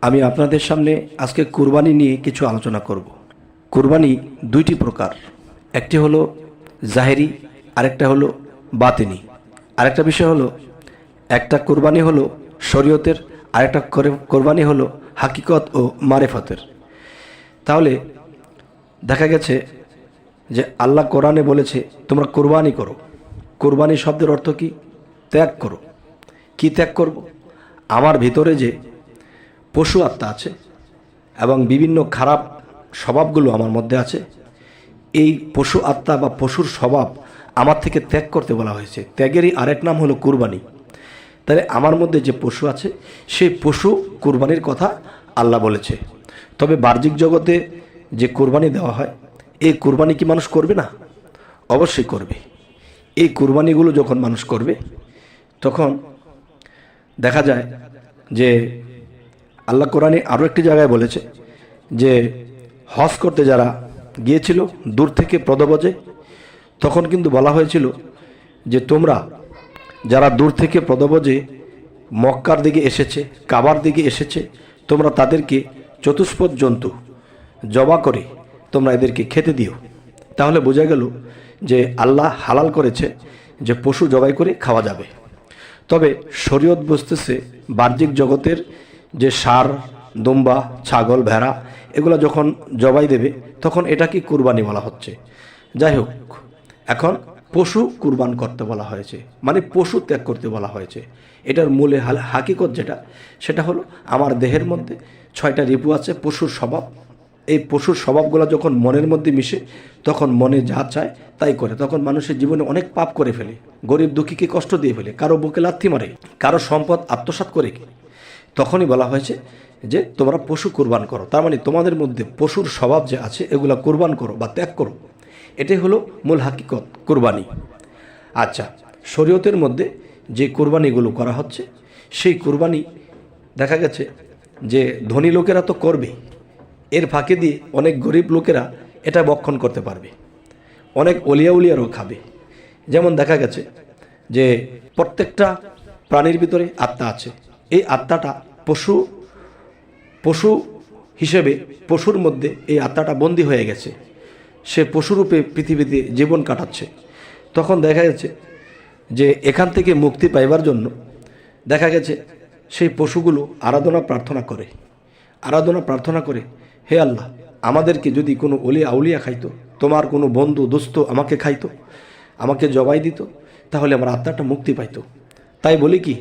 আমি আপনাদের সামনে আজকে কুরবানি নিয়ে কিছু আলোচনা করব। কুরবানি দুইটি প্রকার। একটি হলো জাহেরি, আরেকটা হলো বাতিনি। আরেকটা বিষয় হলো, একটা কুরবানি হলো শরীয়তের, আরেকটা করে- কোরবানি হলো হাকিকত ও মারেফতের। তাহলে দেখা গেছে যে আল্লাহ কোরআনে বলেছে, তোমরা কোরবানি করো। কোরবানি শব্দের অর্থ কি? ত্যাগ করো। কি ত্যাগ করব? আমার ভিতরে যে পশু আত্মা আছে এবং বিভিন্ন খারাপ স্বভাবগুলো আমার মধ্যে আছে। এই পশু আত্মা বা পশুর স্বভাব আমার থেকে ত্যাগ করতে বলা হয়েছে। ত্যাগেরই আরেক নাম হলো কুরবানি। তাহলে আমার মধ্যে যে পশু আছে সেই পশু কুরবানির কথা আল্লাহ বলেছে। তবে বাহ্যিক জগতে যে কুরবানি দেওয়া হয়, এই কুরবানি কি মানুষ করবে না? অবশ্যই করবে। এই কুরবানিগুলো যখন মানুষ করবে, তখন দেখা যায় যে আল্লাহ কোরআনে আরও একটি জায়গায় বলেছে যে, হজ করতে যারা গিয়েছিল দূর থেকে প্রদবজে তখন কিন্তু বলা হয়েছিল যে, তোমরা যারা দূর থেকে প্রদবজে মক্কার দিকে এসেছে, কাবার দিকে এসেছে, তোমরা তাদেরকে চতুষ্পদ জন্তু জবা করে তোমরা এদেরকে খেতে দিও। তাহলে বোঝা গেল যে, আল্লাহ হালাল করেছে যে, পশু জবাই করে খাওয়া যাবে। তবে শরীয়ত বুঝতেছে বাহ্যিক জগতের যে সার, দুম্বা, ছাগল, ভেড়া, এগুলো যখন জবাই দেবে, তখন এটাকে কুরবানি বলা হচ্ছে। যাই হোক, এখন পশু কুরবান করতে বলা হয়েছে মানে পশু ত্যাগ করতে বলা হয়েছে। এটার মূলে হাকিকত যেটা, সেটা হলো আমার দেহের মধ্যে ছয়টা রিপু আছে, পশুর স্বভাব। এই পশুর স্বভাবগুলো যখন মনের মধ্যে মিশে, তখন মনে যা চায় তাই করে। তখন মানুষের জীবনে অনেক পাপ করে ফেলে। গরিব দুঃখীকে কষ্ট দিয়ে ফেলে। কারও বুকে লাথি মারে, কারও সম্পদ আত্মসাৎ করে। তখনই বলা হয়েছে যে তোমরা পশু কোরবান করো। তার মানে তোমাদের মধ্যে পশুর স্বভাব যে আছে, এগুলা কোরবান করো বা ত্যাগ করো। এটাই হলো মূল হাকিকত, কোরবানি। আচ্ছা শরীয়তের মধ্যে যে কোরবানিগুলো করা হচ্ছে, সেই কোরবানি দেখা গেছে যে ধনী লোকেরা তো করবে। এর ফাঁকে দিয়ে অনেক গরিব লোকেরা এটা বক্ষণ করতে পারবে। অনেক অলিয়া উলিয়ারও খাবে। যেমন দেখা গেছে যে প্রত্যেকটা প্রাণীর ভিতরে আত্মা আছে। এই আত্মাটা পশু পশু হিসেবে পশুর মধ্যে এই আত্মাটা বন্দী হয়ে গেছে। সে পশুরূপে পৃথিবীতে জীবন কাটাচ্ছে। তখন দেখা গেছে যে এখান থেকে মুক্তি পাইবার জন্য দেখা গেছে সেই পশুগুলো আরাধনা, প্রার্থনা করে। আরাধনা, প্রার্থনা করে, হে আল্লাহ, আমাদেরকে যদি কোনো অলি আউলিয়া খাইতো, তোমার কোনো বন্ধু দোস্ত আমাকে খাইতো, আমাকে জবাই দিত, তাহলে আমার আত্মাটা মুক্তি পাইতো। তাই বলি কি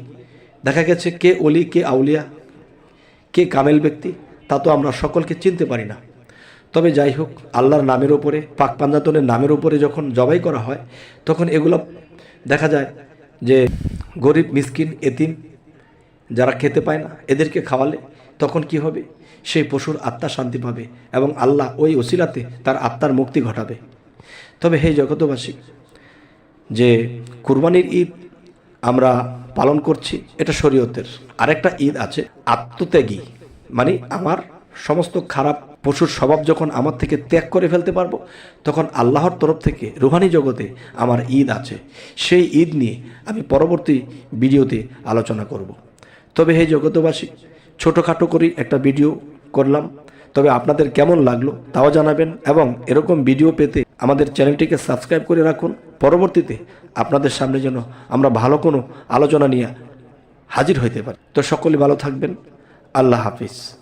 দেখা গেছে কে অলি কে আউলিয়া, কে কামেল ব্যক্তি, তা তো আমরা সকলকে চিনতে পারি না। তবে যাই হোক, আল্লাহর নামের ওপরে পাক পাঞ্জাতনের নামের ওপরে যখন জবাই করা হয়, তখন এগুলো দেখা যায় যে গরিব, মিসকিন, এতিম যারা খেতে পায় না, এদেরকে খাওয়ালে তখন কি হবে? সেই পশুর আত্মা শান্তি পাবে এবং আল্লাহ ওই ওসিলাতে তার আত্মার মুক্তি ঘটাবে। তবে হে জগতবাসী যে কুরবানির ঈদ আমরা পালন করছি, এটা শরীয়তের। আরেকটা ঈদ আছে, আত্মত্যাগী। মানে আমার সমস্ত খারাপ পশুর স্বভাব যখন আমার থেকে ত্যাগ করে ফেলতে পারব, তখন আল্লাহর তরফ থেকে রুহানি জগতে আমার ঈদ আছে। সেই ঈদ নিয়ে আমি পরবর্তী ভিডিওতে আলোচনা করব। তবে হে জগতবাসী ছোটোখাটো করেই একটা ভিডিও করলাম। তবে আপনাদের কেমন লাগল তাও জানাবেন এবং এরকম ভিডিও পেতে আমাদের চ্যানেলটিকে সাবস্ক্রাইব করে রাখুন। পরবর্তীতে আপনাদের সামনে যেন আমরা ভালো কোনো আলোচনা নিয়ে হাজির হইতে পারি। তো সকলে ভালো থাকবেন। আল্লাহ হাফিজ।